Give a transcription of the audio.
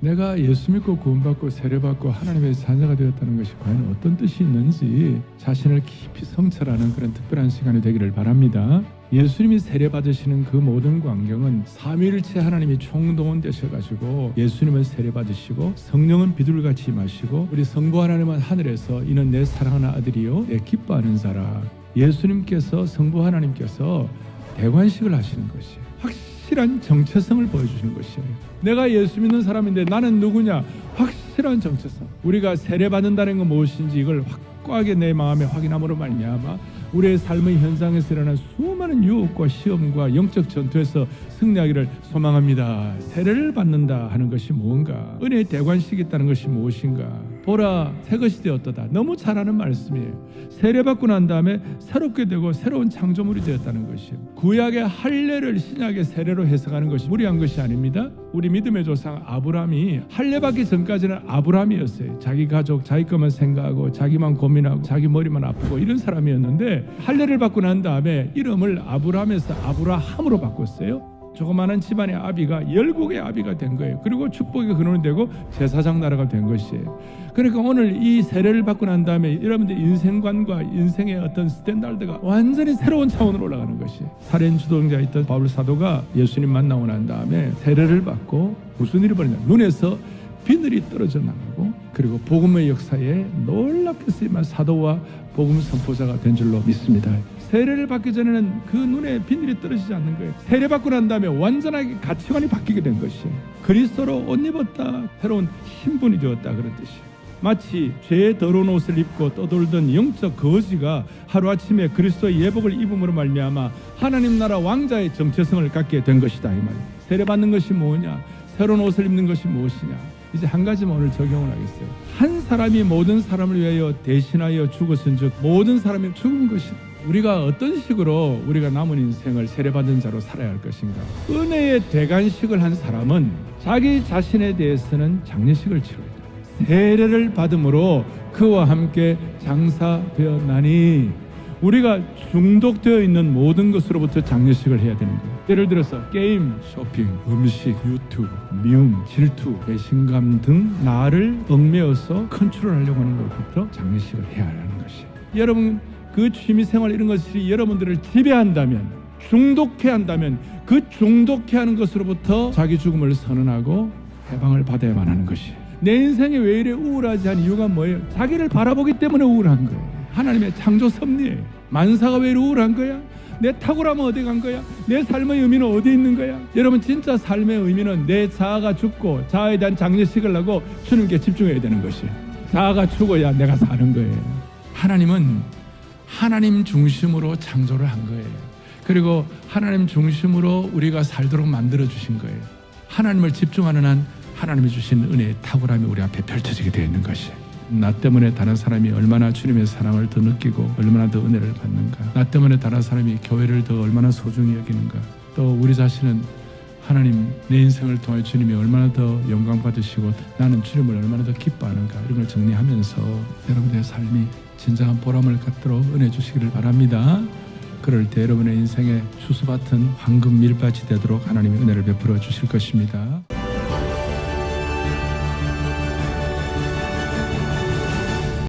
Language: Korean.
내가 예수 믿고 구원받고 세례받고 하나님의 자녀가 되었다는 것이 과연 어떤 뜻이 있는지 자신을 깊이 성찰하는 그런 특별한 시간이 되기를 바랍니다. 예수님이 세례 받으시는 그 모든 광경은 삼위일체 하나님이 총동원 되셔 가지고 예수님은 세례 받으시고 성령은 비둘같이 마시고 우리 성부 하나님은 하늘에서 이는 내 사랑하는 아들이요 내 기뻐하는 자라 예수님께서 성부 하나님께서 대관식을 하시는 것이 확실 한 정체성을 보여주시는 것이에요. 내가 예수 믿는 사람인데 나는 누구냐? 확실한 정체성. 우리가 세례 받는다는 건 무엇인지 이걸 확고하게 내 마음에 확인함으로 말미암아 우리의 삶의 현상에서 일어난 수많은 유혹과 시험과 영적 전투에서 승리하기를 소망합니다. 세례를 받는다 하는 것이 무언가? 은혜의 대관식이 있다는 것이 무엇인가? 보라 새 것이 되었도다. 너무 잘하는 말씀이에요. 세례 받고 난 다음에 새롭게 되고 새로운 창조물이 되었다는 것이에요. 구약의 할례를 신약의 세례로 해석하는 것이 무리한 것이 아닙니다. 우리 믿음의 조상 아브라함이 할례 받기 전까지는 아브라함이었어요. 자기 가족, 자기 것만 생각하고 자기만 고민하고 자기 머리만 아프고 이런 사람이었는데 할례를 받고 난 다음에 이름을 아브라함에서 아브라함으로 바꿨어요. 조그마한 집안의 아비가 열국의 아비가 된 거예요. 그리고 축복의 근원이 되고 제사장 나라가 된 것이에요. 그러니까 오늘 이 세례를 받고 난 다음에 여러분들 인생관과 인생의 어떤 스탠다드가 완전히 새로운 차원으로 올라가는 것이에요. 살인 주동자였던 바울 사도가 예수님 만나고 난 다음에 세례를 받고 무슨 일이 벌어냐? 눈에서 비늘이 떨어져 나가고 그리고 복음의 역사에 놀랍게 쓰임한 사도와 복음 선포자가 된 줄로 믿습니다. 세례를 받기 전에는 그 눈에 비늘이 떨어지지 않는 거예요. 세례 받고 난 다음에 완전하게 가치관이 바뀌게 된 것이에요. 그리스도로 옷 입었다. 새로운 신분이 되었다 그런 뜻이에요. 마치 죄의 더러운 옷을 입고 떠돌던 영적 거지가 하루아침에 그리스도의 예복을 입음으로 말미암아 하나님 나라 왕자의 정체성을 갖게 된 것이다 이 말이에요. 세례 받는 것이 뭐냐? 새로운 옷을 입는 것이 무엇이냐? 이제 한 가지만 오늘 적용을 하겠어요. 한 사람이 모든 사람을 위하여 대신하여 죽었은즉 모든 사람이 죽은 것이다. 우리가 어떤 식으로 우리가 남은 인생을 세례받은 자로 살아야 할 것인가? 은혜의 대관식을 한 사람은 자기 자신에 대해서는 장례식을 치러야 돼. 세례를 받음으로 그와 함께 장사되었나니 우리가 중독되어 있는 모든 것으로부터 장례식을 해야 되는 거예요. 예를 들어서 게임, 쇼핑, 음식, 유튜브, 미움, 질투, 배신감 등 나를 얽매어서 컨트롤하려고 하는 것부터 장례식을 해야 하는 것이에요. 여러분 그 취미생활 이런 것이 여러분들을 지배한다면 중독해 한다면 그 중독해 하는 것으로부터 자기 죽음을 선언하고 해방을 받아야만 하는 것이에요. 내 인생이 왜 이래 우울하지 한 이유가 뭐예요? 자기를 바라보기 때문에 우울한 거예요. 하나님의 창조 섭리예요. 만사가 왜 우울한 거야? 내 탁월함은 어디 간 거야? 내 삶의 의미는 어디 있는 거야? 여러분 진짜 삶의 의미는 내 자아가 죽고 자아에 대한 장례식을 하고 주님께 집중해야 되는 것이에요. 자아가 죽어야 내가 사는 거예요. 하나님은 하나님 중심으로 창조를 한 거예요. 그리고 하나님 중심으로 우리가 살도록 만들어 주신 거예요. 하나님을 집중하는 한 하나님이 주신 은혜의 탁월함이 우리 앞에 펼쳐지게 되어 있는 것이에요. 나 때문에 다른 사람이 얼마나 주님의 사랑을 더 느끼고 얼마나 더 은혜를 받는가. 나 때문에 다른 사람이 교회를 더 얼마나 소중히 여기는가. 또 우리 자신은 하나님 내 인생을 통해 주님이 얼마나 더 영광 받으시고 나는 주님을 얼마나 더 기뻐하는가 이런 걸 정리하면서 여러분의 삶이 진정한 보람을 갖도록 은혜 주시기를 바랍니다. 그럴 때 여러분의 인생에 수수밭은 황금 밀밭이 되도록 하나님의 은혜를 베풀어 주실 것입니다.